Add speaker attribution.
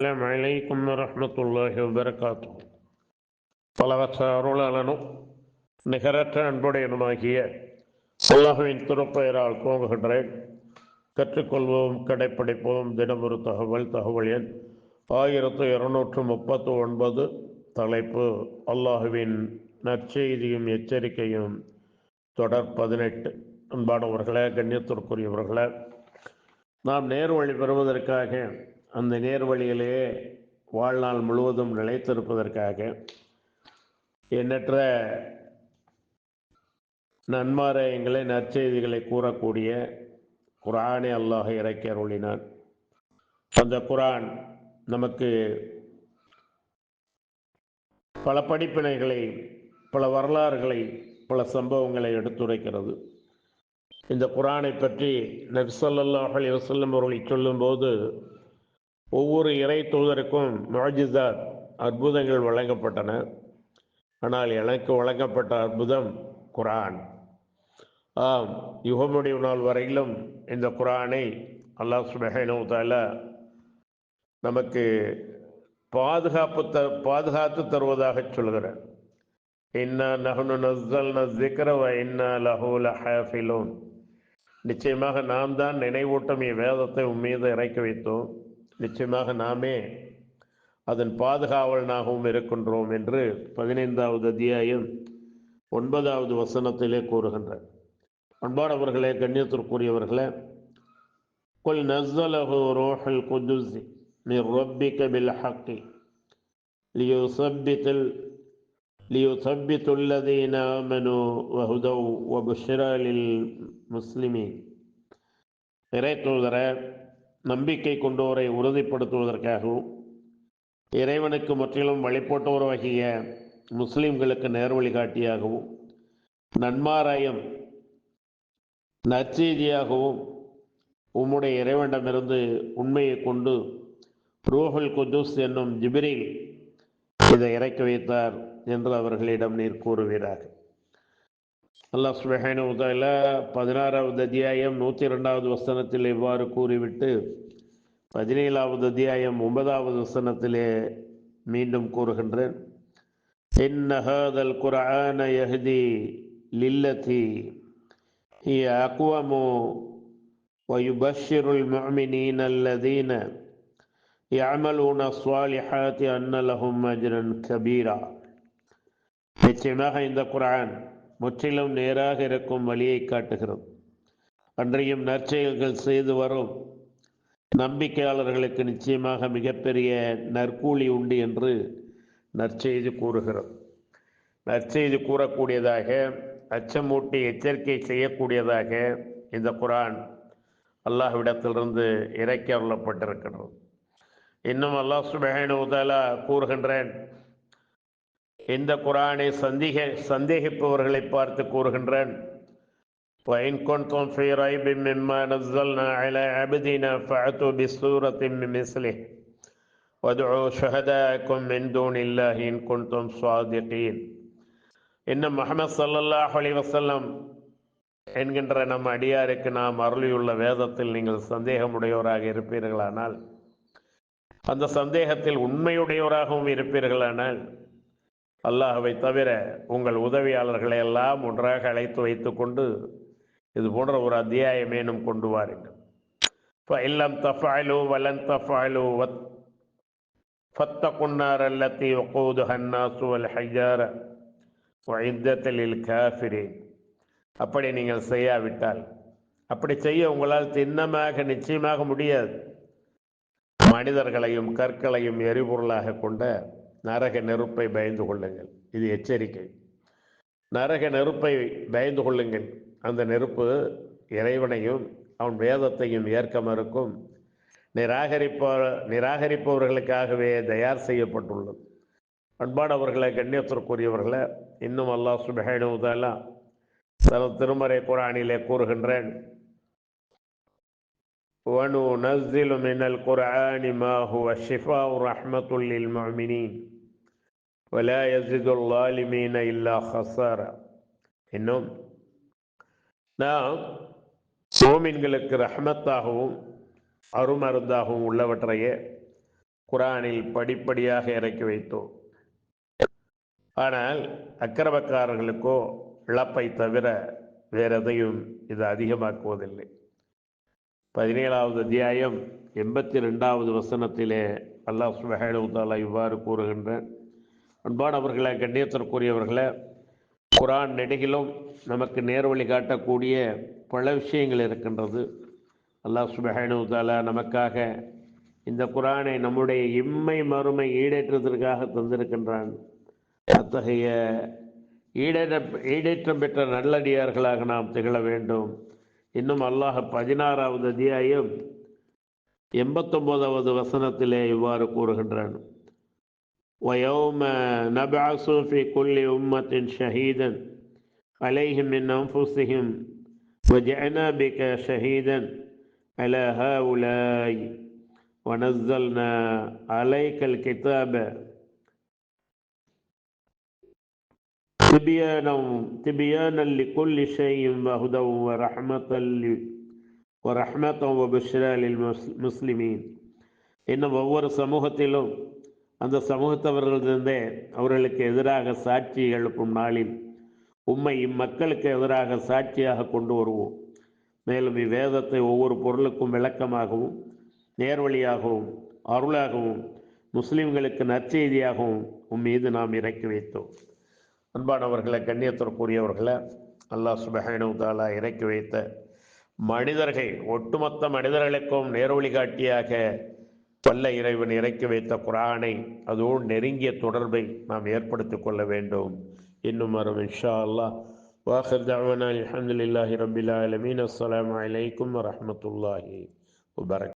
Speaker 1: السلام عليكم ورحمة الله وبركاته பலவற்ற அருளாளனும் நிகரற்ற அன்புடையனுமாகிய அல்லாஹுவின் திருப்பெயரால் துவங்குகின்றேன் கற்றுக்கொள்வோம் கடைப்பிடிப்போம் தினமொரு தகவல் தகவல் எண் ஆயிரத்து இருநூற்று முப்பத்து ஒன்பது தலைப்பு அல்லாஹுவின் நற்செய்தியும் எச்சரிக்கையும் தொடர் பதினெட்டு அன்பானவர்களே கண்ணியத்திற்குரியவர்களே நாம் நேர்வழி பெறுவதற்காக அந்த நேர்வழியிலே வாழ்நாள் முழுவதும் நிலைத்திருப்பதற்காக எண்ணற்ற நன்மாராயங்களை நற்செய்திகளை கூறக்கூடிய குரானை அல்லாஹ் இறக்கி அருளினான். அந்த குரான் நமக்கு பல படிப்பினைகளை பல வரலாறுகளை பல சம்பவங்களை எடுத்துரைக்கிறது. இந்த குரானை பற்றி நபிசல்லாஹ் அலி வசல்லம் அவர்களை சொல்லும்போது ஒவ்வொரு இறை தூதருக்கும் முஜிதாத் அற்புதங்கள் வழங்கப்பட்டன. ஆனால் எனக்கு வழங்கப்பட்ட அற்புதம் குரான். ஆம் யுகமுடிவு நாள் வரையிலும் இந்த குரானை அல்லாஹ் சுபஹானு நமக்கு பாதுகாப்பு த பாதுகாத்து தருவதாக சொல்கிறார். இன்னா நஹனு நஸ்ஸல் நஸ்திக்ர இன்னா லஹு லஹாஃபிலூன். நிச்சயமாக நாம் தான் நினைவூட்டம் வேதத்தை உம்மீது இறக்கி வைத்தோம். நிச்சயமாக நாமே அதன் பாதுகாவலனாகவும் இருக்கின்றோம் என்று பதினைந்தாவது அத்தியாயம் ஒன்பதாவது வசனத்திலே கூறுகின்றார். அன்பானவர்களே கண்ணியத்திற்குரியவர்களே கொல் நஸ்ஸலஹு ரோஹல் குதுசி நீ ரொப்பிக்க பில் ஹக்கி லியோ சப்பித்தில் லியோ சப்பித்துள்ளதீன மனு வஹுதவ் வபுஷிரலில் முஸ்லிமி இறை தூதர நம்பிக்கை கொண்டோரை உறுதிப்படுத்துவதற்காகவும் இறைவனுக்கு முற்றிலும் வகைய முஸ்லிம்களுக்கு நேர் வழிகாட்டியாகவும் நன்மாராயம் நற்செய்தியாகவும் உம்முடைய இறைவனிடமிருந்து உண்மையை கொண்டு ரூஹல் குஜூஸ் என்னும் ஜிபிரில் இதை இறக்கி வைத்தார் என்று அவர்களிடம் நீர் கூறுவீராக. அல்லாஹ் சுபஹானு உதால பதினாறாவது அத்தியாயம் நூற்றி ரெண்டாவது வசனத்தில் இவ்வாறு கூறிவிட்டு பதினேழாவது அத்தியாயம் ஒன்பதாவது வசனத்திலே மீண்டும் கூறுகின்றேன் إن هذا القرآن يهدي للتي هي أقوم ويبشر المؤمنين الذين يعملون الصالحات أن لهم أجرا كبيرا நிச்சயமாக இந்த குரான் முற்றிலும் நேராக இருக்கும் வழியை காட்டுகிறோம். அன்றையும் நற்செயல்கள் செய்து வரும். நம்பிக்கையாளர்களுக்கு நிச்சயமாக மிகப்பெரிய நற்கூலி உண்டு என்று நற்செய்து கூறுகிறோம். நற்செய்து கூறக்கூடியதாக அச்சமூட்டி எச்சரிக்கை செய்யக்கூடியதாக இந்த குரான் அல்லாஹ்விடத்திலிருந்து இறக்கி அருளப்பட்டிருக்கிறது. இன்னும் அல்லாஹ் சுபஹானுதாலா கூறுகின்றேன் இந்த குரானை சந்தேக சந்தேகிப்பவர்களை பார்த்து கூறுகின்றேன் وإن كنتم في ريب مما نزلنا على عبدنا فأتوا بسورة من مثله وادعوا شهداءكم من دون الله إن كنتم صادقين இன்னும் முகமது சல்லல்லாஹ் அலி வசல்லம் என்கின்ற நம் அடியாருக்கு நாம் அருளியுள்ள வேதத்தில் நீங்கள் சந்தேகமுடையவராக இருப்பீர்களானால் அந்த சந்தேகத்தில் உண்மையுடையவராகவும் இருப்பீர்களானால் அல்லாஹவை தவிர உங்கள் உதவியாளர்களை எல்லாம் ஒன்றாக அழைத்து வைத்து கொண்டு இது போன்ற ஒரு அத்தியாயமேனும் கொண்டு வாருங்கள் இப்போ தஃபாயிலு வலன் தஃபாயிலு வத் ஃபத்தகுன்னார் அல்லத்தி ஒக்கூது ஹன்னாசு அல் ஹைஜார வைத்தலில் காஃபிரே அப்படி நீங்கள் செய்யாவிட்டால் அப்படி செய்ய உங்களால் திண்ணமாக நிச்சயமாக முடியாது. மனிதர்களையும் கற்களையும் எரிபொருளாக கொண்ட நரக நெருப்பை பயந்து கொள்ளுங்கள். இது எச்சரிக்கை. நரக நெருப்பை பயந்து கொள்ளுங்கள். அந்த நெருப்பு இறைவனையும் அவன் வேதத்தையும் ஏற்க மறுக்கும். நிராகரிப்ப நிராகரிப்பவர்களுக்காகவே தயார் செய்யப்பட்டுள்ளது. அன்பானவர்களை கண்ணியத்திற்குரியவர்களை இன்னும் அல்லாஹ் சுபஹானுதெல்லாம் தனது திருமறை குரானிலே கூறுகின்றேன். وننزل من القرآن ما هو شفاء رحمة للمؤمنين ولا يزيد الظالمين إلا خسارة இன்னும் நாம் சோமின்களுக்கு ரஹ்மத்தாகவும் அருமருந்தாகவும் உள்ளவற்றையே குரானில் படிப்படியாக இறக்கி வைத்தோம் ஆனால் அக்கிரமக்காரர்களுக்கோ இழப்பை தவிர வேற எதையும் இது அதிகமாக்குவதில்லை பதினேழாவது அத்தியாயம் எண்பத்தி ரெண்டாவது வசனத்திலே அல்லாஹ் சுபஹானுத்தாலா இவ்வாறு கூறுகின்றேன். அன்பானவர்களை கண்ணியத்திற்குரியவர்களை குரான் நெடுகிலும் நமக்கு நேர்வழி காட்டக்கூடிய பல விஷயங்கள் இருக்கின்றது. அல்லாஹ் சுபஹானுத்தாலா நமக்காக இந்த குரானை நம்முடைய இம்மை மறுமை ஈடேற்றத்திற்காக தந்திருக்கின்றான். அத்தகைய ஈடேற்ற ஈடேற்றம் பெற்ற நல்லடியார்களாக நாம் திகழ வேண்டும். இன்னும் அல்லாஹ் பதினாறாவது அத்தியாயம் எண்பத்தொம்போதாவது வசனத்திலே இவ்வாறு கூறுகின்றான் ويوم نبعث في كل أمة شهيدا عليهم من أنفسهم وجعلنا بك شهيدا على هؤلاء ونزلنا عليك الكتاب تبيانا تبيانا لكل شيء وهدى ورحمة ل- ورحمة وبشرى للمسلمين இன்னும் ஒவ்வொரு சமூகத்திலும் அந்த சமூகத்தவர்களிருந்தே அவர்களுக்கு எதிராக சாட்சி எழுப்பும் நாளில் உம்மை இம்மக்களுக்கு எதிராக சாட்சியாக கொண்டு வருவோம் மேலும் இவ்வேதத்தை ஒவ்வொரு பொருளுக்கும் விளக்கமாகவும் நேர்வழியாகவும் அருளாகவும் முஸ்லிம்களுக்கு நற்செய்தியாகவும் உம் மீது நாம் இறக்கி வைத்தோம் அன்பானவர்களை கண்ணியத்திற்குரியவர்களை அல்லாஹ் சுபஹேனு தாலா இறக்கி வைத்த மனிதர்கள் ஒட்டுமொத்த மனிதர்களுக்கும் நேரொழி காட்டியாக வல்ல இறைவன் இறக்கி வைத்த குரானை அதோடு நெருங்கிய தொடர்பை நாம் ஏற்படுத்திக் கொள்ள வேண்டும். இன்னும் வரும் இன்ஷா அல்லாஹ். வாஹர் தவனா அலமதுல்லாஹி ரபில் ஆலமீன். அஸ்ஸலாமு அலைக்கும் வபரக்